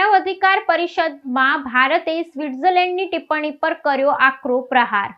માનવ અધિકાર પરિષદમાં ભારતે સ્વિટ્ઝરલેન્ડની ટિપ્પણી પર કર્યો આકરો પ્રહાર.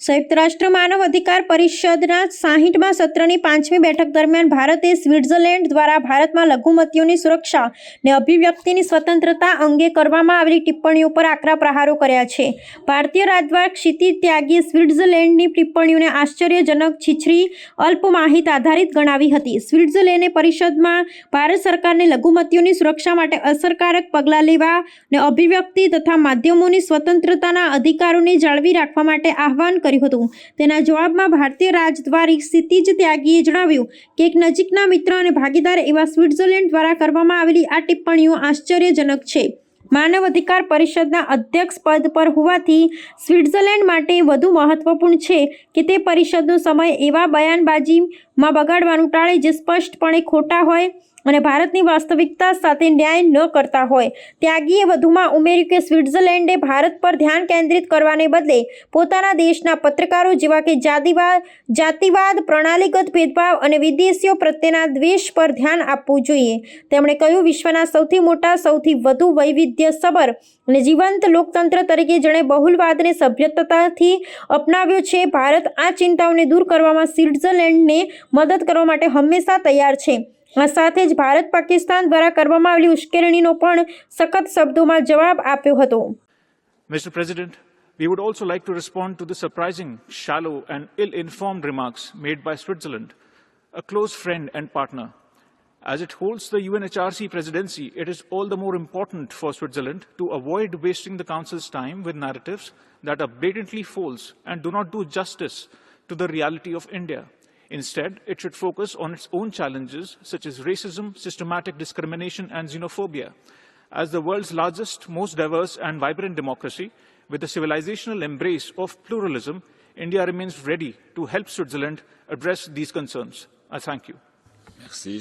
સંયુક્ત રાષ્ટ્ર માનવ અધિકાર પરિષદના સાહીઠમાં સત્રની પાંચમી બેઠક દરમિયાન ભારતે સ્વિટ્ઝરલેન્ડ દ્વારા ભારતમાં લઘુમતીઓની સુરક્ષા ને અભિવ્યક્તિની સ્વતંત્રતા અંગે કરવામાં આવેલી ટિપ્પણીઓ પર આકરા પ્રહારો કર્યા છે. ભારતીય રાજદ્વાર ક્ષિતિ ત્યાગીએ સ્વિટ્ઝરલેન્ડની ટિપ્પણીઓને આશ્ચર્યજનક છીછરી અલ્પમાહિત આધારિત ગણાવી હતી. સ્વિટ્ઝરલેન્ડે પરિષદમાં ભારત સરકારને લઘુમતીઓની સુરક્ષા માટે અસરકારક પગલાં લેવા ને અભિવ્યક્તિ તથા માધ્યમોની સ્વતંત્રતાના અધિકારોને જાળવી રાખવા માટે આહવાન કર્યું હતું. તેના જવાબમાં ભારતીય રાજદ્વારી ક્ષિતિજ ત્યાગીએ જણાવ્યું કે એક નજીકના મિત્ર અને ભાગીદાર એવા સ્વિટ્ઝરલેન્ડ દ્વારા કરવામાં આવેલી આ ટિપ્પણીઓ આશ્ચર્યજનક છે. માનવ અધિકાર પરિષદના અધ્યક્ષ પદ પર હોવાથી સ્વિટ્ઝરલેન્ડ માટે વધુ મહત્વપૂર્ણ છે કે તે પરિષદનો સમય એવા બયાનબાજીમાં બગાડવાનું ટાળે જે સ્પષ્ટપણે ખોટા હોય અને ભારતની વાસ્તવિકતા સાથે ન્યાય ન કરતા હોય. ત્યાગીએ વધુમાં ઉમેર્યું કે સ્વિટ્ઝરલેન્ડે ભારત પર ધ્યાન કેન્દ્રિત કરવાને બદલે પોતાના દેશના પત્રકારો જેવા કે જાતિવાદ જાતિવાદ, પ્રણાલીગત ભેદભાવ અને વિદેશીઓ પ્રત્યેના દ્વેષ પર ધ્યાન આપવું જોઈએ. તેમણે કહ્યું, વિશ્વના સૌથી મોટા, સૌથી વધુ વૈવિધ્યસભર અને જીવંત લોકતંત્ર તરીકે જેણે બહુલવાદને સભ્યતાથી અપનાવ્યો છે, ભારત આ ચિંતાઓને દૂર કરવામાં સ્વિટ્ઝરલેન્ડને મદદ કરવા માટે હંમેશા તૈયાર છે. આ સાથે જ ભારત પાકિસ્તાન દ્વારા કરવામાં આવેલી ઉશ્કેરણીનો પણ સખત શબ્દોમાં જવાબ આપ્યો હતો Mr. President, we would also like to respond to the surprising, shallow, and ill informed remarks made by Switzerland, a close friend and partner. As it holds the UNHRC presidency, it is all the more important for Switzerland to avoid wasting the Council's time with narratives that are blatantly false and do not do justice to the reality of India. Instead, it should focus on its own challenges, such as racism, systematic discrimination, and xenophobia. As the world's largest, most diverse, and vibrant democracy, with the civilizational embrace of pluralism, India remains ready to help Switzerland address these concerns. I thank you. Merci,